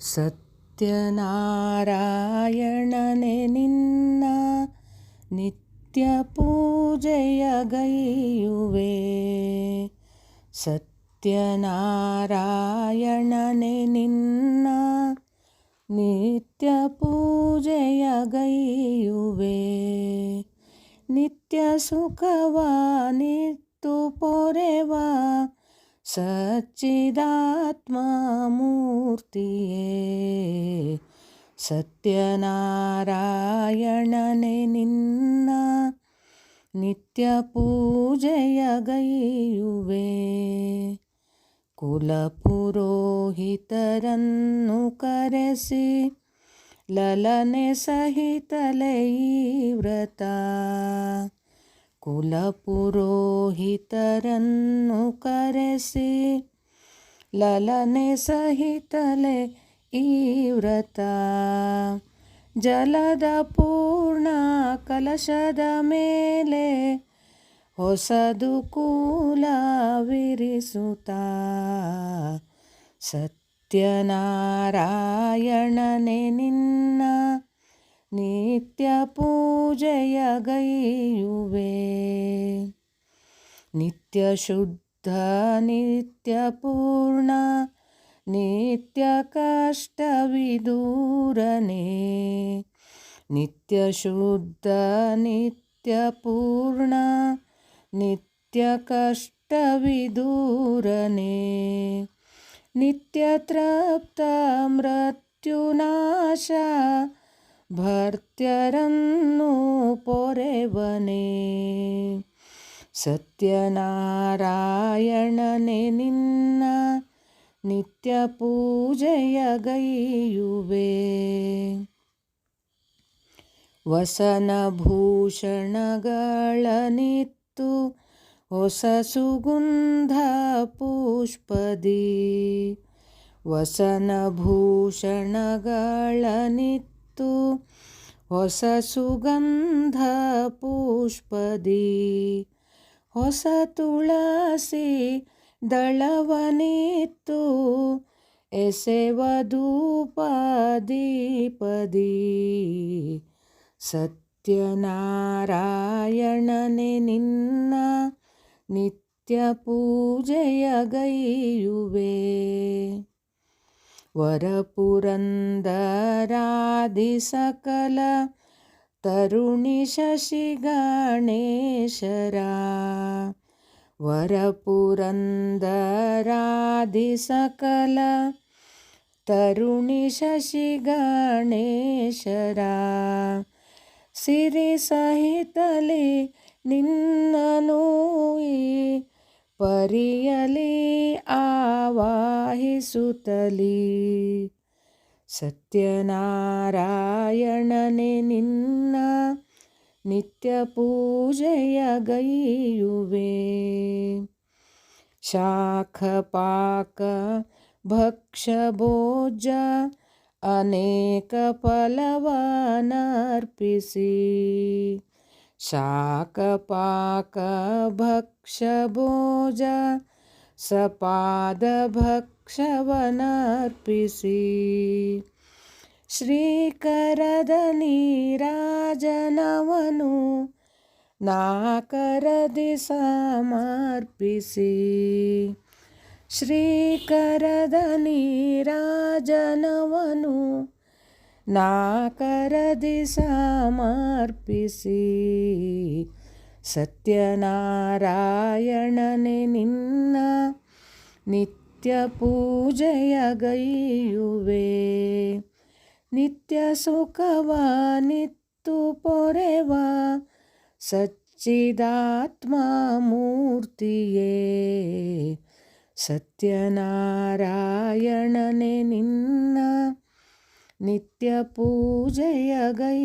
ಸತ್ಯನಾರಾಯಣನೆ ನಿನ್ನ ನಿತ್ಯ ಪೂಜೆಯ ಗೈಯುವೆ. ಸತ್ಯನಾರಾಯಣನೆ ನಿನ್ನ ನಿತ್ಯ ಪೂಜೆಯ ಗೈಯುವೆ. ನಿತ್ಯ ಸುಖವ ನಿತ್ತು ಪೊರೆವ ಸಚ್ಚಿದಾತ್ಮಮೂರ್ತಿಯೇ ಸತ್ಯನಾರಾಯಣನೆ ನಿನ್ನ ನಿತ್ಯ ಪೂಜೆಯ ಗೈಯುವೆ ಕುಲಪುರೋಹಿತರನ್ನು ಕರೆಸಿ ಲಲನೆ ಸಹಿತಲೇ ಈ ವ್ರತ ಕುಲಪುರೋಹಿತರನ್ನು ಕರೆಸಿ ಲಲನೆ ಸಹಿತಲೆ ಈ ವ್ರತ. ಜಲದ ಪೂರ್ಣ ಕಲಶದ ಮೇಲೆ ಹೊಸದು ಕೂಲವಿರಿಸುತ್ತ ಸತ್ಯನಾರಾಯಣನೆ ನಿನ್ನ ನಿತ್ಯ ಪೂಜೆಯ ಗೈಯುವೆ ನಿತ್ಯ ಶುದ್ಧ ನಿತ್ಯ ಪೂರ್ಣ ನಿತ್ಯ ಕಷ್ಟವಿದೂರನೆ ನಿತ್ಯ ಶುದ್ಧ ನಿತ್ಯ ಪೂರ್ಣ ನಿತ್ಯ ಕಷ್ಟವಿದೂರನೆ ನಿತ್ಯ ತೃಪ್ತ ಮೃತ್ಯುನಾಶ ಭರ್ತ್ಯರನ್ನು ಪೊರೆವನೇ. ಸತ್ಯನಾರಾಯಣನೆ ನಿನ್ನ ನಿತ್ಯ ಪೂಜೆಯ ಗೈಯುವೆ. ವಸನಭೂಷಣಗಳನಿತ್ತು ಹೊಸ ಸುಗುಂಧ ಪುಷ್ಪದಿ. ವಸನಭೂಷಣಗಳನಿತ್ತು ಹೊಸ ಸುಗಂಧ ಪುಷ್ಪದಿ. ಹೊಸ ತುಳಸಿ ದಳವನಿತ್ತು ಎಸೆವಧೂಪದೀಪದಿ ಸತ್ಯನಾರಾಯಣನೆ ನಿನ್ನ ನಿತ್ಯ ಪೂಜೆಯ ಗೈಯುವೆ ವರಪುರಂದರಾದಿ ಸಕಲ ತರುಣಿ ಶಶಿ ಗಣೇಶರ. ವರಪುರಂದರಾದಿ ಸಕಲ ತರುಣಿ ಶಶಿ ಗಣೇಶರ. ಸಿರಿ ಸಹಿತಲಿ ನಿನ್ನನೂ ಪರಿಯಲಿ ಆವಾಹಿಸುತ್ತಲಿ. ಸತ್ಯನಾರಾಯಣನೆ ನಿನ್ನ ನಿತ್ಯ ಪೂಜೆಯ ಗೈಯುವೆ. ಶಾಖಪಾಕ ಭಕ್ಷಭೋಜ ಅನೇಕ ಫಲವನರ್ಪಿಸಿ. ಶಾಖಪಾಕ ಸಪಾದಭಕ್ಷವನರ್ಪಿಸಿ ಸಪಾದ ಭಕ್ಷವನರ್ಪಿಸಿ ಶ್ರೀಕರದ ನೀರಾಜನವನು ನಾಕರದಿ ಸಮರ್ಪಿಸಿ ಶ್ರೀಕರದ ನೀರಾಜನವನು ನಾಕರದಿ ಸಮರ್ಪಿಸಿ. ಸತ್ಯನಾರಾಯಣನೆ ನಿನ್ನ ನಿತ್ಯ ಪೂಜೆಯ ಗೈಯುವೆ. ನಿತ್ಯ ಸುಖವ ನಿತ್ತು ಪೊರೆವ ಸಚ್ಚಿದಾತ್ಮ ಮೂರ್ತಿಯೇ. ಸತ್ಯನಾರಾಯಣನೆ नित्यपूजय पूजय